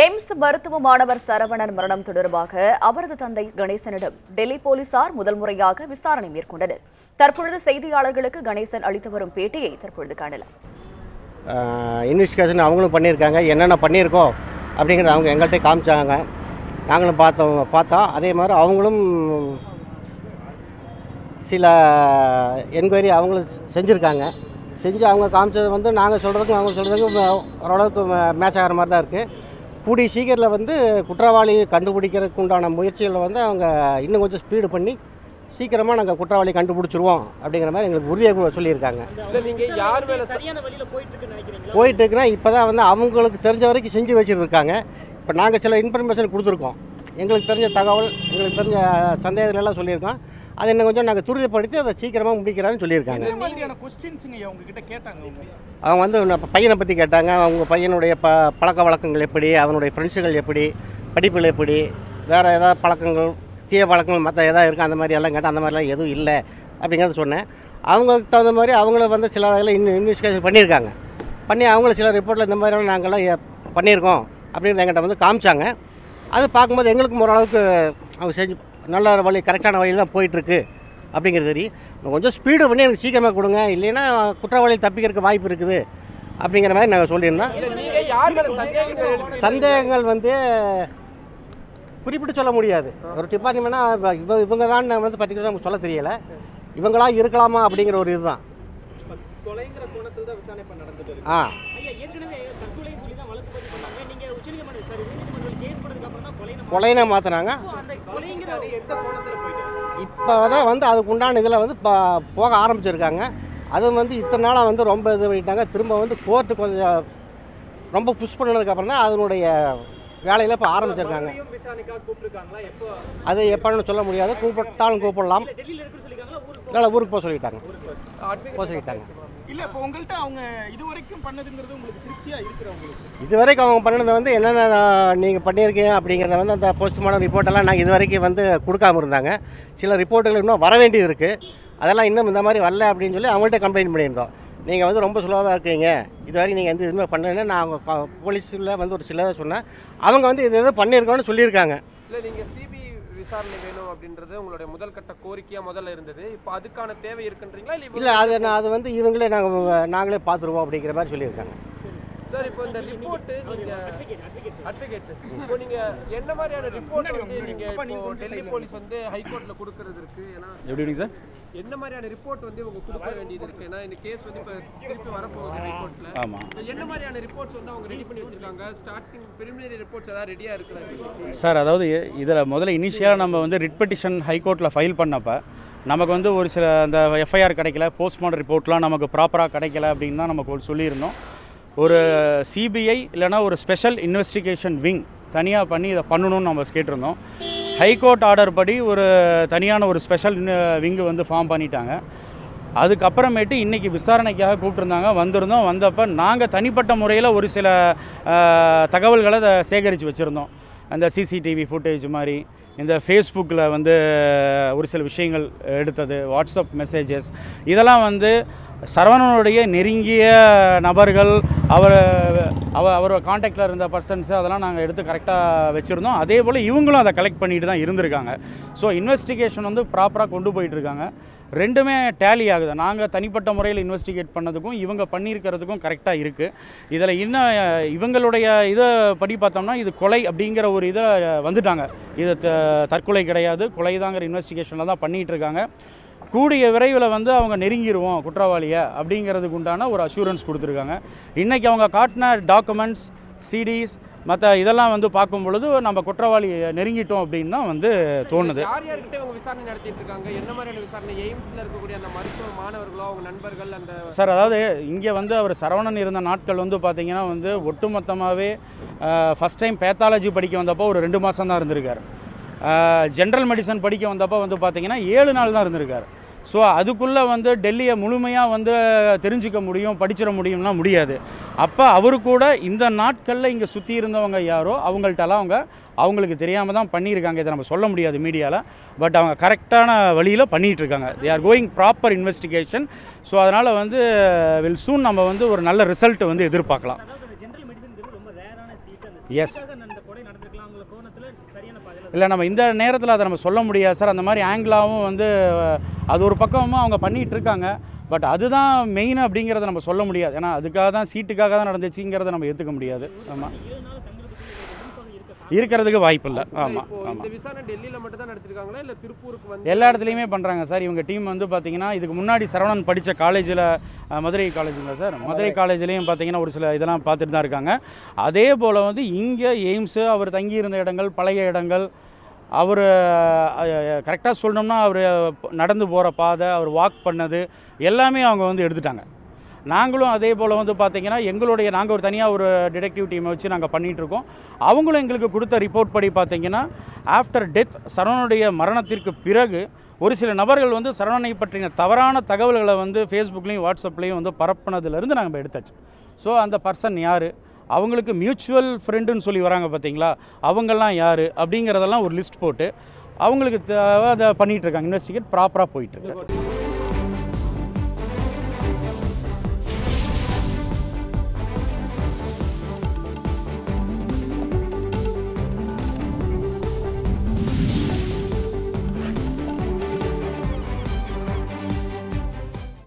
AIIMS மருத்துவ மாணவர் சரவணன் மரணம் தொடர்பாக அவரது தந்தை கணேசனிடம் டெல்லி போலீசார் முதல் முறையாக விசாரணை மேற்கொண்டனர். தற்பொழுது செய்தியாளர்களுக்கு கணேசன் அளித்து வரும் பேட்டியை தற்பொழுது காணலாம். இன்வெஸ்டிகேஷன் அவங்களும் பண்ணியிருக்காங்க. என்னென்ன பண்ணியிருக்கோம் அப்படிங்கிறத அவங்க எங்கள்கிட்ட காமிச்சாங்க. நாங்களும் பார்த்தோம் பார்த்தோம் அதே மாதிரி அவங்களும் சில என்கொயரி அவங்களும் செஞ்சுருக்காங்க. செஞ்சு அவங்க காமிச்சது வந்து நாங்கள் சொல்கிறதுக்கும் அவங்க சொல்கிறதுக்கும் ஓரளவுக்கு மேட்ச் ஆகிற மாதிரி தான் இருக்குது கூடிய சீக்கிரத்தில் வந்து குற்றவாளி கண்டுபிடிக்கிறதுக்கு உண்டான முயற்சிகளை வந்து அவங்க இன்னும் கொஞ்சம் ஸ்பீடு பண்ணி சீக்கிரமாக நாங்கள் குற்றவாளி கண்டுபிடிச்சிருவோம் அப்படிங்கிற மாதிரி எங்களுக்கு உறுதியாக சொல்லியிருக்காங்க. இல்ல நீங்க யார் மேல ச- சரியான வழியில போயிட்டு இருக்குன்னு நினைக்கிறீங்களா? போயிட்டு இருக்குன்னா இப்போ தான் வந்து அவங்களுக்கு தெரிஞ்ச வரைக்கும் செஞ்சு வச்சுருக்காங்க இப்போ நாங்கள் சில இன்ஃபர்மேஷன் கொடுத்துருக்கோம். எங்களுக்கு தெரிஞ்ச தகவல் எங்களுக்கு தெரிஞ்ச சந்தேகங்கள் எல்லாம் சொல்லியிருக்கோம். அதை இன்னும் கொஞ்சம் நாங்கள் துரிதப்படுத்தி அதை சீக்கிரமாக முடிக்கிறான்னு சொல்லியிருக்காங்க. என்ன அவங்க? வந்து பையனை பற்றி கேட்டாங்க. அவங்க பையனுடைய ப பழக்க வழக்கங்கள் எப்படி? அவனுடைய ஃப்ரெண்ட்ஸுகள் எப்படி? படிப்புகள் எப்படி? வேறு ஏதாவது பழக்கங்கள் தீய பழக்கங்கள் மற்ற எதாவது இருக்கா? அந்த மாதிரி எல்லாம் கேட்டால் அந்த மாதிரிலாம் எதுவும் இல்லை அப்படிங்கிறத சொன்னேன். அவங்களுக்கு தகுந்த மாதிரி அவங்கள வந்து சில வகையில் இன்னும் இன்வெஸ்டிகேஷன் பண்ணியிருக்காங்க. பண்ணி அவங்கள சில ரிப்போர்ட்டில் இந்த மாதிரிலாம் நாங்கள்லாம் பண்ணியிருக்கோம் அப்படின்னு எங்கிட்ட வந்து காமிச்சாங்க. அது பார்க்கும்போது எங்களுக்கும் ஓரளவுக்கு அவங்க செஞ்சு நல்ல வழி கரெக்டான வழியில் தான் போயிட்டுருக்கு அப்படிங்கிறது தெரியும். கொஞ்சம் ஸ்பீடு பண்ணி எனக்கு சீக்கிரமாக கொடுங்க. இல்லைன்னா குற்றவாளி தப்பிக்கிறதுக்கு வாய்ப்பு இருக்குது அப்படிங்கிற மாதிரி நாங்கள் சொல்லியிருந்தோம். இல்ல நீங்க யார் மேல சந்தேகங்கள் வந்து குறிப்பிட்டு சொல்ல முடியாது. ஒரு டிபார்ட்மெண்ட்னா இவ இவங்க தான் வந்து பர்டிகுலராக சொல்ல தெரியல. இவங்களா இருக்கலாமா அப்படிங்கிற ஒரு இதுதான். கொலைங்கிற கோணத்தில் தான் விசாரணை இப்ப நடந்துட்டு இருக்கு. ஆ. கொலைனை மாற்றினாங்க இப்போ தான் வந்து அதுக்கு உண்டான இதில் வந்து இப்போ போக ஆரம்பிச்சிருக்காங்க. அது வந்து இத்தனை நாளாக வந்து ரொம்ப இது பண்ணிட்டாங்க. திரும்ப வந்து கோர்ட்டு கொஞ்சம் ரொம்ப புஷ் பண்ணதுக்கப்புறம் தான் அதனுடைய வேலையில் இப்போ ஆரம்பிச்சிருக்காங்க. அது எப்போன்னு சொல்ல முடியாது. கூப்பிட்டாலும் கூப்பிடலாம். சொல்லிருக்காங்களா ஊருக்கு இல்லை ஊருக்கு போக சொல்லிட்டாங்க. போக சொல்லிட்டாங்க. இல்ல இப்போ உங்கள்ட்ட அவங்க இது வரைக்கும் பண்ணதுங்கிறது உங்களுக்கு இது வரைக்கும் அவங்க பண்ணது வந்து என்னென்ன நீங்கள் பண்ணியிருக்கீங்க அப்படிங்கிறத வந்து அந்த போஸ்ட்மார்ட்டம் ரிப்போர்ட்டெல்லாம் நாங்கள் இது வரைக்கும் வந்து கொடுக்காம இருந்தாங்க. சில ரிப்போர்ட்டுகள் இன்னும் வர வேண்டியது இருக்குது அதெல்லாம் இன்னும் இந்த மாதிரி வரல அப்படின்னு சொல்லி அவங்கள்ட்ட கம்ப்ளைண்ட் பண்ணியிருந்தோம். நீங்கள் வந்து ரொம்ப ஸ்லோவாக இருக்கீங்க. இது வரைக்கும் நீங்கள் எந்த இதுவுமே பண்ணலன்னு நான் அவங்க போலீஸில் வந்து ஒரு சிலதை சொன்னேன். அவங்க வந்து இது எது பண்ணியிருக்கோன்னு சொல்லியிருக்காங்க. இல்ல நீங்க சிபிஐ விசாரணை வேணும் அப்படின்றது உங்களுடைய முதல் கட்ட கோரிக்கையா முதல்ல இருந்தது. இப்போ அதுக்கான தேவை இருக்குன்றீங்களா? இல்ல இல்லை அது நான் அது வந்து இவங்களே நாங்கள் நாங்களே பார்த்துருவோம் அப்படிங்கிற மாதிரி சொல்லியிருக்காங்க. சார் இப்போ இந்த ரிப்போர்ட் நீங்க அட்வொகேட் இப்போ நீங்க என்ன மாதிரியான ரிப்போர்ட் வந்து நீங்க இப்போ டெல்லி போலீஸ் வந்து ஹைகோர்ட்ல கொடுக்கறது இருக்கு. ஏன்னா எப்படிங்க சார்? என்ன மாதிரியான ரிப்போர்ட் வந்து இவங்க கொடுக்க வேண்டியது இருக்கு? ஏன்னா இந்த கேஸ் வந்து இப்போ திருப்பி வரப்போகுது ஹைகோர்ட்ல ஆமாம் என்ன மாதிரியான ரிப்போர்ட்ஸ் வந்து அவங்க ரெடி பண்ணி வச்சிருக்காங்க? ஸ்டார்டிங் preliminary ரிப்போர்ட்ஸ் ஏதாவது ரெடியா இருக்குதா சார் அதாவது இதில் முதல்ல இனிஷியலாக நம்ம வந்து ரிட் பெட்டிஷன் ஹைகோர்ட்டில் ஃபைல் பண்ணப்போ நமக்கு வந்து ஒரு சில அந்த எஃப்ஐஆர் கிடைக்கல போஸ்ட்மார்ட்டம் ரிப்போர்ட்லாம் நமக்கு ப்ராப்பராக கிடைக்கல அப்படின்னு தான் நமக்கு சொல்லியிருந்தோம். ஒரு சிபிஐ இல்லைனா ஒரு ஸ்பெஷல் இன்வெஸ்டிகேஷன் விங் தனியாக பண்ணி இதை பண்ணணும்னு நம்ம கேட்டிருந்தோம். ஹைகோர்ட் ஆர்டர் படி ஒரு தனியான ஒரு ஸ்பெஷல் விங்கு uh, வந்து ஃபார்ம் பண்ணிட்டாங்க. அதுக்கப்புறமேட்டு இன்றைக்கி விசாரணைக்காக கூப்பிட்டுருந்தாங்க. வந்திருந்தோம். வந்தப்போ நாங்கள் தனிப்பட்ட முறையில் ஒரு சில uh, தகவல்களை அதை சேகரித்து வச்சுருந்தோம். அந்த சிசிடிவி ஃபுட்டேஜ் மாதிரி இந்த ஃபேஸ்புக்கில் வந்து ஒரு சில விஷயங்கள் எடுத்தது வாட்ஸ்அப் மெசேஜஸ் இதெல்லாம் வந்து சரவணனுடைய நெருங்கிய நபர்கள் அவர் அவ அவர் காண்டாக்டில் இருந்த பர்சன்ஸ் அதெல்லாம் நாங்கள் எடுத்து கரெக்டாக வச்சுருந்தோம். அதே போல் இவங்களும் அதை கலெக்ட் பண்ணிட்டு தான் இருந்திருக்காங்க. ஸோ இன்வெஸ்டிகேஷன் வந்து ப்ராப்பராக கொண்டு போயிட்டுருக்காங்க ரெண்டுமே டேலி ஆகுது. நாங்கள் தனிப்பட்ட முறையில் இன்வெஸ்டிகேட் பண்ணதுக்கும் இவங்க பண்ணியிருக்கிறதுக்கும் கரெக்டாக இருக்குது இதில் இன்னும் இவங்களுடைய இதை படி பார்த்தோம்னா இது கொலை அப்படிங்கிற ஒரு இதை வந்துட்டாங்க. இது த- தற்கொலை கிடையாது. கொலை தாங்கிற இன்வெஸ்டிகேஷனில் தான் பண்ணிகிட்டு இருக்காங்க. கூடிய விரைவில் வந்து அவங்க நெருங்கிடுவோம் குற்றவாளியை அப்படிங்கிறதுக்கு உண்டான ஒரு அஷூரன்ஸ் கொடுத்துருக்காங்க. இன்றைக்கி அவங்க காட்டின டாக்குமெண்ட்ஸ் சிடிஸ் மற்ற இதெல்லாம் வந்து பார்க்கும் பொழுது நம்ம குற்றவாளி நெருங்கிட்டோம் அப்படின்னு தான் வந்து தோணுது. யார் யார்கிட்ட விசாரணை நடத்திட்டு இருக்காங்க என்ன மாதிரியான விசாரணை? எய்ம்ஸ்ல இருக்கக்கூடிய அந்த மருத்துவ மாணவர்களோ அவங்க நண்பர்கள் அந்த சார் அதாவது இங்கே வந்து அவர் சரவணன் இருந்த நாட்கள் வந்து பார்த்தீங்கன்னா வந்து ஒட்டுமொத்தமாகவே ஃபஸ்ட் டைம் பேத்தாலஜி படிக்க வந்தப்போ ஒரு ரெண்டு மாதம் தான் இருந்திருக்கார் ஜென்ரல் மெடிசன் படிக்க வந்தப்போ வந்து பார்த்தீங்கன்னா ஏழு நாள் தான் இருந்திருக்கார். ஸோ அதுக்குள்ளே வந்து டெல்லியை முழுமையாக வந்து தெரிஞ்சுக்க முடியும் படிச்சிட முடியும்னா முடியாது. அப்போ அவரு கூட இந்த நாட்களில் இங்கே சுற்றி இருந்தவங்க யாரோ அவங்கள்ட்டலாம் அவங்க அவங்களுக்கு தெரியாமல் தான் பண்ணியிருக்காங்க. இதை நம்ம சொல்ல முடியாது மீடியாவில் பட் அவங்க கரெக்டான வழியில் பண்ணிகிட்டு இருக்காங்க they are going proper investigation so அதனால் வந்து வில் சூன் நம்ம வந்து ஒரு நல்ல ரிசல்ட் வந்து எதிர்பார்க்கலாம். எஸ் இல்லை நம்ம இந்த நேரத்தில் அதை நம்ம சொல்ல முடியாது சார். அந்த மாதிரி ஆங்கிளாகவும் வந்து அது ஒரு பக்கமும் அவங்க பண்ணிகிட்டு இருக்காங்க பட் அதுதான் மெயின் அப்படிங்கிறத நம்ம சொல்ல முடியாது. ஏன்னா அதுக்காக தான் சீட்டுக்காக தான் நடந்துச்சுங்கிறத நம்ம ஏற்றுக்க முடியாது. ஆமாம் இருக்கிறதுக்கு வாய்ப்பு இல்லை. ஆமாம் ஆமாம் டெல்லியில மட்டும் தான் நடத்திருக்காங்களா? இல்ல திருப்பூருக்கு வந்து எல்லா இடத்துலையுமே பண்ணுறாங்க சார். இவங்க டீம் வந்து பார்த்தீங்கன்னா இதுக்கு முன்னாடி சரவணன் படித்த காலேஜில் மதுரை காலேஜுங்களா சார். மதுரை. காலேஜ்லேயும் பார்த்தீங்கன்னா ஒரு சில இதெல்லாம் பார்த்துட்டு தான் இருக்காங்க. அதே போல் வந்து இங்கே எய்ம்ஸு அவர் தங்கியிருந்த இடங்கள் பழைய இடங்கள் அவர் கரெக்டாக சொல்லணும்னா அவர் நடந்து போகிற பாதை அவர் வாக் பண்ணது எல்லாமே அவங்க வந்து எடுத்துட்டாங்க. நாங்களும் அதே போல் வந்து பார்த்திங்கன்னா எங்களுடைய நாங்கள் ஒரு தனியாக ஒரு டிடெக்டிவ் டீமை வச்சு நாங்கள் பண்ணிகிட்ருக்கோம் அவங்களும் எங்களுக்கு கொடுத்த ரிப்போர்ட் படி பார்த்திங்கன்னா ஆஃப்டர் டெத் சரவணனுடைய மரணத்திற்கு பிறகு ஒரு சில நபர்கள் வந்து சரவணனை பற்றின தவறான தகவல்களை வந்து ஃபேஸ்புக்லேயும் வாட்ஸ்அப்லேயும் வந்து பரப்புனதுலேருந்து நாங்கள் எடுத்தாச்சு. ஸோ அந்த பர்சன் யார்? அவங்களுக்கு மியூச்சுவல் ஃப்ரெண்டுன்னு சொல்லி வராங்க பார்த்தீங்களா? அவங்கெல்லாம் யார்? அப்படிங்கிறதெல்லாம் ஒரு லிஸ்ட் போட்டு அவங்களுக்கு அதை பண்ணிகிட்டு இருக்காங்க. இன்வெஸ்டிகேட் ப்ராப்பராக போயிட்டுருக்கு